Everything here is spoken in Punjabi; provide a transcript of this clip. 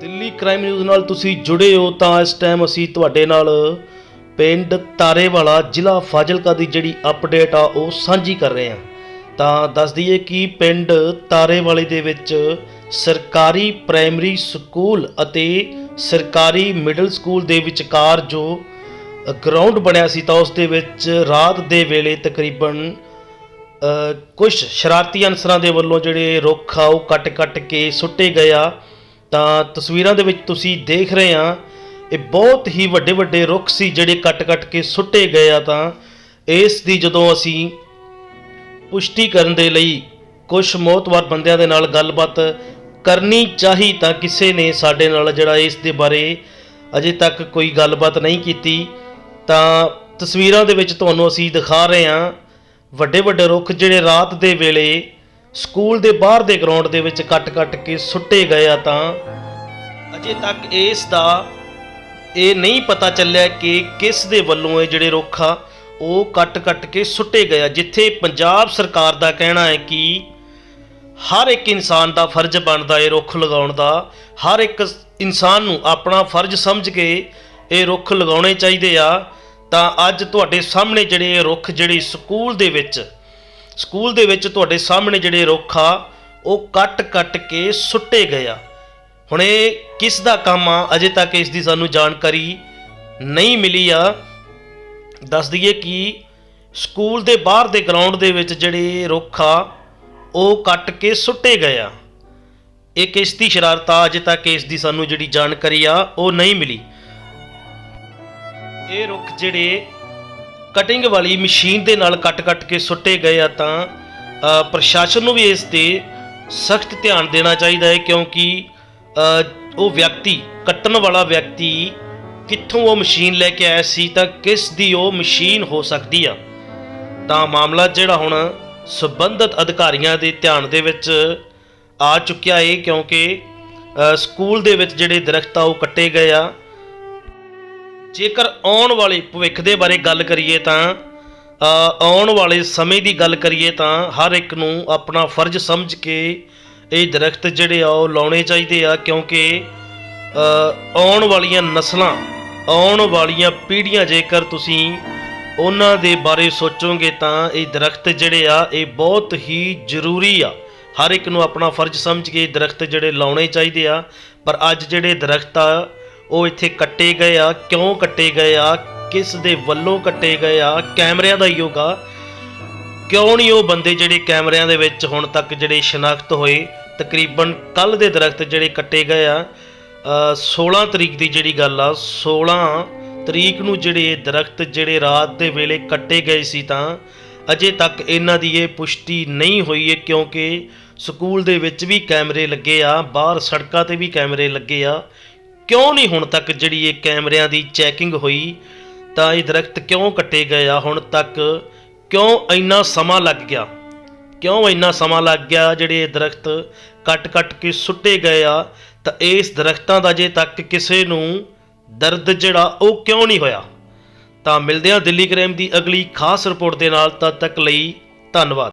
ਦਿੱਲੀ ਕ੍ਰਾਈਮ ਨਿਊਜ਼ ਨਾਲ ਤੁਸੀਂ ਜੁੜੇ ਹੋ ਤਾਂ ਇਸ ਟਾਈਮ ਅਸੀਂ ਤੁਹਾਡੇ ਨਾਲ ਪਿੰਡ ਤਾਰੇਵਾਲਾ, ਜ਼ਿਲ੍ਹਾ ਫਾਜ਼ਿਲਕਾ ਦੀ ਜਿਹੜੀ ਅਪਡੇਟ ਆ ਉਹ ਸਾਂਝੀ ਕਰ ਰਹੇ ਹਾਂ। ਤਾਂ ਦੱਸ ਦਈਏ ਕਿ ਪਿੰਡ ਤਾਰੇਵਾਲੇ ਦੇ ਵਿੱਚ ਸਰਕਾਰੀ ਪ੍ਰਾਇਮਰੀ ਸਕੂਲ ਅਤੇ ਸਰਕਾਰੀ ਮਿਡਲ ਸਕੂਲ ਦੇ ਵਿਚਕਾਰ ਜੋ ਗਰਾਊਂਡ ਬਣਿਆ ਸੀ ਤਾਂ ਉਸ ਦੇ ਵਿੱਚ ਰਾਤ ਦੇ ਵੇਲੇ ਤਕਰੀਬਨ ਕੁਝ ਸ਼ਰਾਰਤੀ ਅਨਸਰਾਂ ਦੇ ਵੱਲੋਂ ਜਿਹੜੇ ਰੁੱਖ ਆ ਉਹ ਕੱਟ-ਕੱਟ ਕੇ ਸੁੱਟੇ ਗਏ ਆ। ਤਾਂ ਤਸਵੀਰਾਂ ਦੇ ਵਿੱਚ ਤੁਸੀਂ ਦੇਖ ਰਹੇ ਆ ਇਹ ਬਹੁਤ ਹੀ ਵੱਡੇ ਵੱਡੇ ਰੁੱਖ ਸੀ ਜਿਹੜੇ ਕੱਟ-ਕੱਟ ਕੇ ਸੁੱਟੇ ਗਏ ਆ ਤਾਂ ਇਸ ਦੀ ਜਦੋਂ ਅਸੀਂ ਪੁਸ਼ਟੀ ਕਰਨ ਦੇ ਲਈ ਕੁਝ ਮੌਤਵਰ ਬੰਦਿਆਂ ਦੇ ਨਾਲ ਗੱਲਬਾਤ ਕਰਨੀ ਚਾਹੀ ਤਾਂ ਕਿਸੇ ਨੇ ਸਾਡੇ ਨਾਲ ਜਿਹੜਾ ਇਸ ਦੇ ਬਾਰੇ ਅਜੇ ਤੱਕ ਕੋਈ ਗੱਲਬਾਤ ਨਹੀਂ ਕੀਤੀ, ਤਾਂ ਤਸਵੀਰਾਂ ਦੇ ਵਿੱਚ ਤੁਹਾਨੂੰ ਅਸੀਂ ਦਿਖਾ ਰਹੇ ਹਾਂ ਵੱਡੇ ਵੱਡੇ ਰੁੱਖ ਜਿਹੜੇ ਰਾਤ ਦੇ ਵੇਲੇ ਸਕੂਲ ਦੇ ਬਾਹਰ ਦੇ ਗਰਾਊਂਡ ਦੇ ਵਿੱਚ ਕੱਟ-ਕੱਟ ਕੇ ਸੁੱਟੇ ਗਏ ਆ ਤਾਂ ਅਜੇ ਤੱਕ ਇਸ ਦਾ ਇਹ ਨਹੀਂ ਪਤਾ ਚੱਲਿਆ ਕਿ ਕਿਸ ਦੇ ਵੱਲੋਂ ਇਹ ਜਿਹੜੇ ਰੁੱਖ ਆ, ਉਹ ਕੱਟ-ਕੱਟ ਕੇ ਸੁੱਟੇ ਗਏ ਆ, ਜਿੱਥੇ ਪੰਜਾਬ ਸਰਕਾਰ ਦਾ ਕਹਿਣਾ ਹੈ ਕਿ ਹਰ ਇੱਕ ਇਨਸਾਨ ਦਾ ਫਰਜ਼ ਬਣਦਾ ਇਹ ਰੁੱਖ ਲਗਾਉਣ ਦਾ, ਹਰ ਇੱਕ ਇਨਸਾਨ ਨੂੰ ਆਪਣਾ ਫਰਜ਼ ਸਮਝ ਕੇ ਇਹ ਰੁੱਖ ਲਗਾਉਣੇ ਚਾਹੀਦੇ ਆ। ਤਾਂ ਅੱਜ ਤੁਹਾਡੇ ਸਾਹਮਣੇ ਜਿਹੜੇ ਇਹ ਰੁੱਖ, ਜਿਹੜੇ ਸਕੂਲ ਦੇ ਵਿੱਚ ਸਕੂਲ ਦੇ ਵਿੱਚ ਤੁਹਾਡੇ ਸਾਹਮਣੇ ਜਿਹੜੇ ਰੁੱਖ ਆ, ਉਹ ਕੱਟ-ਕੱਟ ਕੇ ਸੁੱਟੇ ਗਏ ਆ। ਹੁਣ ਇਹ ਕਿਸ ਦਾ ਕੰਮ ਆ? ਅਜੇ ਤੱਕ ਇਸ ਦੀ ਸਾਨੂੰ ਜਾਣਕਾਰੀ ਨਹੀਂ ਮਿਲੀ ਆ। ਦੱਸ ਦਈਏ ਕਿ ਸਕੂਲ ਦੇ ਬਾਹਰ ਦੇ ਗਰਾਊਂਡ ਦੇ ਵਿੱਚ ਜਿਹੜੇ ਰੁੱਖ ਆ, ਉਹ ਕੱਟ ਕੇ ਸੁੱਟੇ ਗਏ ਆ। ਇਹ ਕਿਸ ਦੀ ਸ਼ਰਾਰਤ ਆ? ਅਜੇ ਤੱਕ ਇਸ ਦੀ ਸਾਨੂੰ ਜਿਹੜੀ ਜਾਣਕਾਰੀ ਆ, ਉਹ ਨਹੀਂ ਮਿਲੀ। ਇਹ ਰੁੱਖ ਜਿਹੜੇ ਕਟਿੰਗ ਵਾਲੀ ਮਸ਼ੀਨ ਦੇ ਨਾਲ ਕੱਟ-ਕੱਟ ਕੇ ਸੁੱਟੇ ਗਏ ਆ ਤਾਂ ਪ੍ਰਸ਼ਾਸਨ ਨੂੰ ਵੀ ਇਸ ਤੇ ਸਖਤ ਧਿਆਨ ਦੇਣਾ ਚਾਹੀਦਾ ਹੈ ਕਿਉਂਕਿ ਉਹ ਵਿਅਕਤੀ, ਕੱਟਣ ਵਾਲਾ ਵਿਅਕਤੀ ਕਿੱਥੋਂ ਉਹ ਮਸ਼ੀਨ ਲੈ ਕੇ ਆਇਆ ਸੀ ਤਾਂ ਕਿਸ ਦੀ ਉਹ ਮਸ਼ੀਨ ਹੋ ਸਕਦੀ ਆ? ਤਾਂ ਮਾਮਲਾ ਜਿਹੜਾ ਹੁਣ ਸਬੰਧਤ ਅਧਿਕਾਰੀਆਂ ਦੇ ਧਿਆਨ ਦੇ ਵਿੱਚ ਆ ਚੁੱਕਿਆ ਏ ਕਿਉਂਕਿ ਸਕੂਲ ਦੇ ਵਿੱਚ ਜਿਹੜੇ ਦਰਖਤ ਆ ਉਹ ਕੱਟੇ ਗਏ ਆ। ਜੇਕਰ ਆਉਣ ਵਾਲੇ ਭਵਿੱਖ ਦੇ ਬਾਰੇ ਗੱਲ ਕਰੀਏ ਤਾਂ ਆਉਣ ਵਾਲੇ ਸਮੇਂ ਦੀ ਗੱਲ ਕਰੀਏ ਤਾਂ ਹਰ ਇੱਕ ਨੂੰ ਆਪਣਾ ਫਰਜ਼ ਸਮਝ ਕੇ ਇਹ ਦਰਖਤ ਜਿਹੜੇ ਆ ਉਹ ਲਾਉਣੇ ਚਾਹੀਦੇ ਆ ਕਿਉਂਕਿ ਆਉਣ ਵਾਲੀਆਂ ਨਸਲਾਂ, ਆਉਣ ਵਾਲੀਆਂ ਪੀੜ੍ਹੀਆਂ ਜੇਕਰ ਤੁਸੀਂ ਉਹਨਾਂ ਦੇ ਬਾਰੇ ਸੋਚੋਗੇ ਤਾਂ ਇਹ ਦਰਖਤ ਜਿਹੜੇ ਆ, ਇਹ ਬਹੁਤ ਹੀ ਜ਼ਰੂਰੀ ਆ। ਹਰ ਇੱਕ ਨੂੰ ਆਪਣਾ ਫਰਜ਼ ਸਮਝ ਕੇ ਇਹ ਦਰਖਤ ਜਿਹੜੇ ਲਾਉਣੇ ਚਾਹੀਦੇ ਆ। ਪਰ ਅੱਜ ਜਿਹੜੇ ਦਰਖਤ ਆ ਉਹ ਇੱਥੇ ਕੱਟੇ ਗਏ ਆ। ਕਿਉਂ ਕੱਟੇ ਗਏ ਆ? ਕਿਸ ਦੇ ਵੱਲੋਂ ਕੱਟੇ ਗਏ ਆ? ਕੈਮਰਿਆਂ ਦਾ ਹੀ ਹੋਗਾ। ਕਿਉਂ ਨਹੀਂ ਉਹ ਬੰਦੇ ਜਿਹੜੇ ਕੈਮਰਿਆਂ ਦੇ ਵਿੱਚ ਹੁਣ ਤੱਕ ਜਿਹੜੇ ਸ਼ਨਾਖਤ ਹੋਏ? ਤਕਰੀਬਨ ਕੱਲ ਦੇ ਦਰਖਤ ਜਿਹੜੇ ਕੱਟੇ ਗਏ ਆ ਅ, 16 ਤਰੀਕ ਦੀ ਜਿਹੜੀ ਗੱਲ ਆ 16 ਤਰੀਕ ਨੂੰ ਜਿਹੜੇ ਇਹ ਦਰਖਤ ਜਿਹੜੇ ਰਾਤ ਦੇ ਵੇਲੇ ਕੱਟੇ ਗਏ ਸੀ ਤਾਂ ਅਜੇ ਤੱਕ ਇਹਨਾਂ ਦੀ ਇਹ ਪੁਸ਼ਟੀ ਨਹੀਂ ਹੋਈ ਹੈ ਕਿਉਂਕਿ ਸਕੂਲ ਦੇ ਵਿੱਚ ਵੀ ਕੈਮਰੇ ਲੱਗੇ ਆ ਬਾਹਰ ਸੜਕਾਂ ਤੇ ਵੀ ਕੈਮਰੇ ਲੱਗੇ ਆ। ਕਿਉਂ ਨਹੀਂ ਹੁਣ ਤੱਕ ਜਿਹੜੀ ਇਹ ਕੈਮਰਿਆਂ ਦੀ ਚੈਕਿੰਗ ਹੋਈ? ਤਾਂ ਇਹ ਦਰਖਤ ਕਿਉਂ ਕੱਟੇ ਗਏ ਆ ਹੁਣ ਤੱਕ? ਕਿਉਂ ਇੰਨਾ ਸਮਾਂ ਲੱਗ ਗਿਆ? ਕਿਉਂ ਇੰਨਾ ਸਮਾਂ ਲੱਗ ਗਿਆ ਜਿਹੜੇ ਇਹ ਦਰਖਤ ਕੱਟ-ਕੱਟ ਕੇ ਸੁੱਟੇ ਗਏ ਆ? ਤਾਂ ਇਸ ਦਰਖਤਾਂ ਦਾ ਜੇ ਤੱਕ ਕਿਸੇ ਨੂੰ ਦਰਦ ਜਿਹੜਾ ਉਹ ਕਿਉਂ ਨਹੀਂ ਹੋਇਆ? ਤਾਂ ਮਿਲਦੇ ਹਾਂ ਦਿੱਲੀ ਕ੍ਰਾਈਮ ਦੀ ਅਗਲੀ ਖਾਸ ਰਿਪੋਰਟ ਦੇ ਨਾਲ, ਤਦ ਤੱਕ ਲਈ ਧੰਨਵਾਦ।